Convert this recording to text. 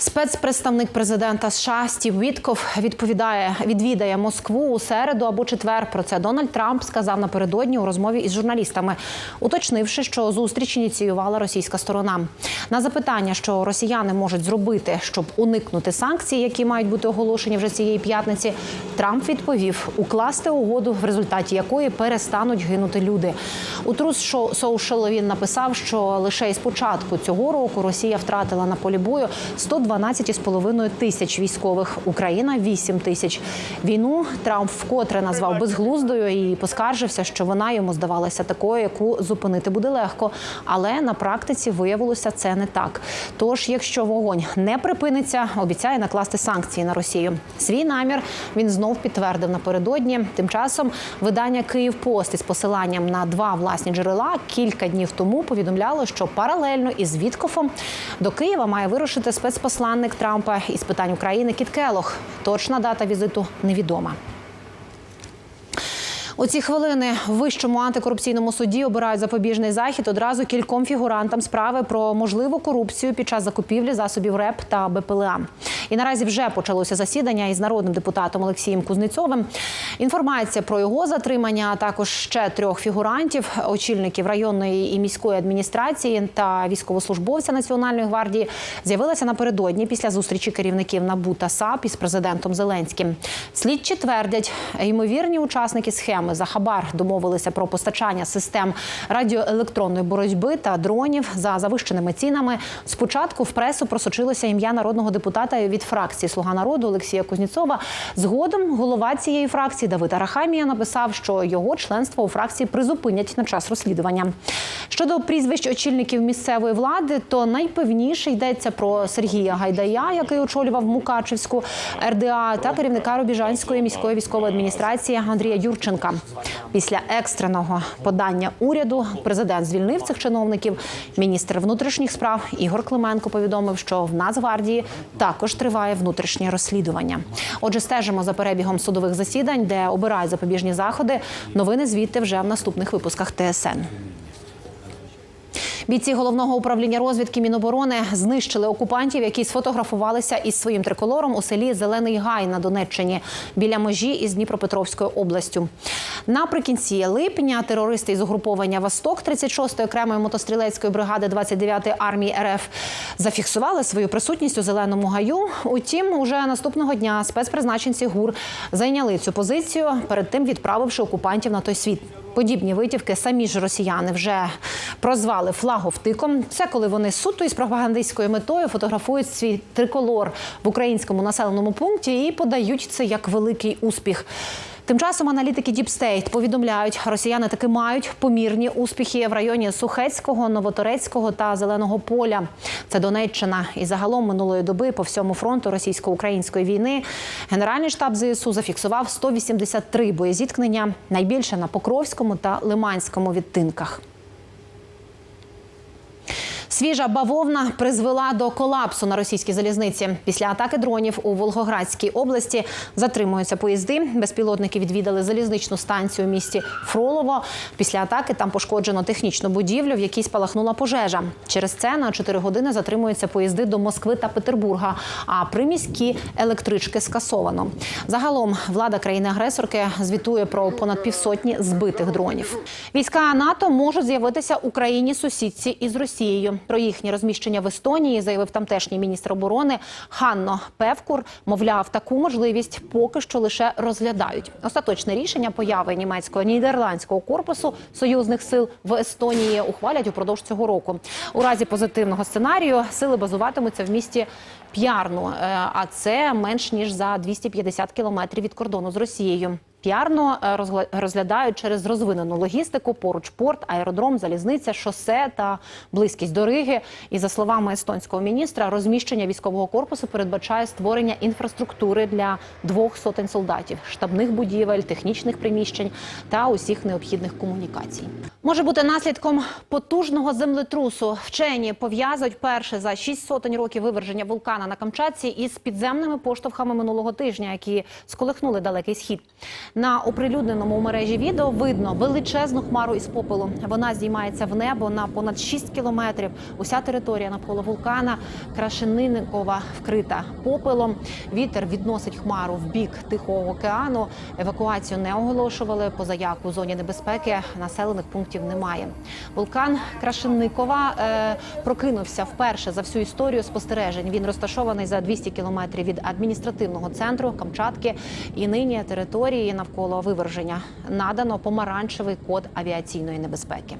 Спецпредставник президента США Стів Вітков відповідає, відвідає Москву у середу або четвер. Про це Дональд Трамп сказав напередодні у розмові із журналістами, уточнивши, що зустріч ініціювала російська сторона. На запитання, що росіяни можуть зробити, щоб уникнути санкцій, які мають бути оголошені вже цієї п'ятниці, Трамп відповів укласти угоду, в результаті якої перестануть гинути люди. У Трус Social він написав, що лише із початку цього року Росія втратила на полі бою 112,5 тисяч військових, Україна 8 тисяч. Війну Трамп вкотре назвав безглуздою і поскаржився, що вона йому здавалася такою, яку зупинити буде легко. Але на практиці виявилося це не так. Тож, якщо вогонь не припиниться, обіцяє накласти санкції на Росію. Свій намір він знов підтвердив напередодні. Тим часом видання Київ Пост із посиланням на два власні джерела кілька днів тому повідомляло, що паралельно із Віткофом до Києва має вирушити спецпосланник Трампа із питань України Кіт Келох. Точна дата візиту невідома. У ці хвилини в вищому антикорупційному суді обирають запобіжний захід одразу кільком фігурантам справи про можливу корупцію під час закупівлі засобів РЕП та БПЛА. І наразі вже почалося засідання із народним депутатом Олексієм Кузнецовим. Інформація про його затримання, а також ще трьох фігурантів, очільників районної і міської адміністрації та військовослужбовця Національної гвардії, з'явилася напередодні після зустрічі керівників НАБУ та САП із президентом Зеленським. Слідчі твердять, ймовірні учасники схеми за хабар домовилися про постачання систем радіоелектронної боротьби та дронів за завищеними цінами. Спочатку в пресу просочилося ім'я народного депутата від фракції Слуга народу Олексія Кузнєцова. Згодом голова цієї фракції Давид Арахамія написав, що його членство у фракції призупинять на час розслідування. Щодо прізвищ очільників місцевої влади, то найпевніше йдеться про Сергія Гайдая, який очолював Мукачевську РДА, та керівника Рубіжанської міської військової адміністрації Андрія Юрченка. Після екстреного подання уряду президент звільнив цих чиновників. Міністр внутрішніх справ Ігор Клименко повідомив, що в Нацгвардії також триває внутрішнє розслідування. Отже, стежимо за перебігом судових засідань, де обирають запобіжні заходи. Новини звідти вже в наступних випусках ТСН. Бійці головного управління розвідки Міноборони знищили окупантів, які сфотографувалися із своїм триколором у селі Зелений Гай на Донеччині біля межі із Дніпропетровською областю. Наприкінці липня терористи із угруповання Восток 36-ї окремої мотострілецької бригади 29-ї армії РФ зафіксували свою присутність у зеленому гаю. Утім, уже наступного дня спецпризначенці ГУР зайняли цю позицію, перед тим відправивши окупантів на той світ. Подібні витівки самі ж росіяни вже прозвали флаговтиком. Це коли вони суто із пропагандистською метою фотографують свій триколор в українському населеному пункті і подають це як великий успіх. Тим часом аналітики State повідомляють, росіяни таки мають помірні успіхи в районі Сухецького, Новоторецького та Зеленого поля. Це Донеччина. І загалом минулої доби по всьому фронту російсько-української війни Генеральний штаб ЗСУ зафіксував 183 боєзіткнення, найбільше на Покровському та Лиманському відтинках. Свіжа бавовна призвела до колапсу на російській залізниці. Після атаки дронів у Волгоградській області затримуються поїзди. Безпілотники відвідали залізничну станцію у місті Фролово. Після атаки там пошкоджено технічну будівлю, в якій спалахнула пожежа. Через це на 4 години затримуються поїзди до Москви та Петербурга. А приміські електрички скасовано. Загалом влада країни-агресорки звітує про понад півсотні збитих дронів. Війська НАТО можуть з'явитися Україні сусідці із Росією. Про їхнє розміщення в Естонії заявив тамтешній міністр оборони Ханно Певкур. Мовляв, таку можливість поки що лише розглядають. Остаточне рішення появи німецького нідерландського корпусу союзних сил в Естонії ухвалять упродовж цього року. У разі позитивного сценарію сили базуватимуться в місті П'ярну, е, а це менш ніж за 250 кілометрів від кордону з Росією. П'ярно е, розглядають через розвинену логістику, поруч порт, аеродром, залізниця, шосе та близькість до Риги. І за словами естонського міністра, розміщення військового корпусу передбачає створення інфраструктури для двох сотень солдатів, штабних будівель, технічних приміщень та усіх необхідних комунікацій. Може бути наслідком потужного землетрусу. Вчені пов'язують перше за шість сотень років виверження вулкана на Камчатці із підземними поштовхами минулого тижня, які сколихнули далекий схід. На оприлюдненому у мережі відео видно величезну хмару із попелу. Вона здіймається в небо на понад 6 кілометрів. Уся територія навколо вулкана Крашениникова вкрита попелом. Вітер відносить хмару в бік Тихого океану. Евакуацію не оголошували. Позаяк у зоні небезпеки населених пунктів немає. Вулкан Крашенникова е, прокинувся вперше за всю історію спостережень. Він розташований за 200 кілометрів від адміністративного центру Камчатки. І нині території навколо виверження надано помаранчевий код авіаційної небезпеки.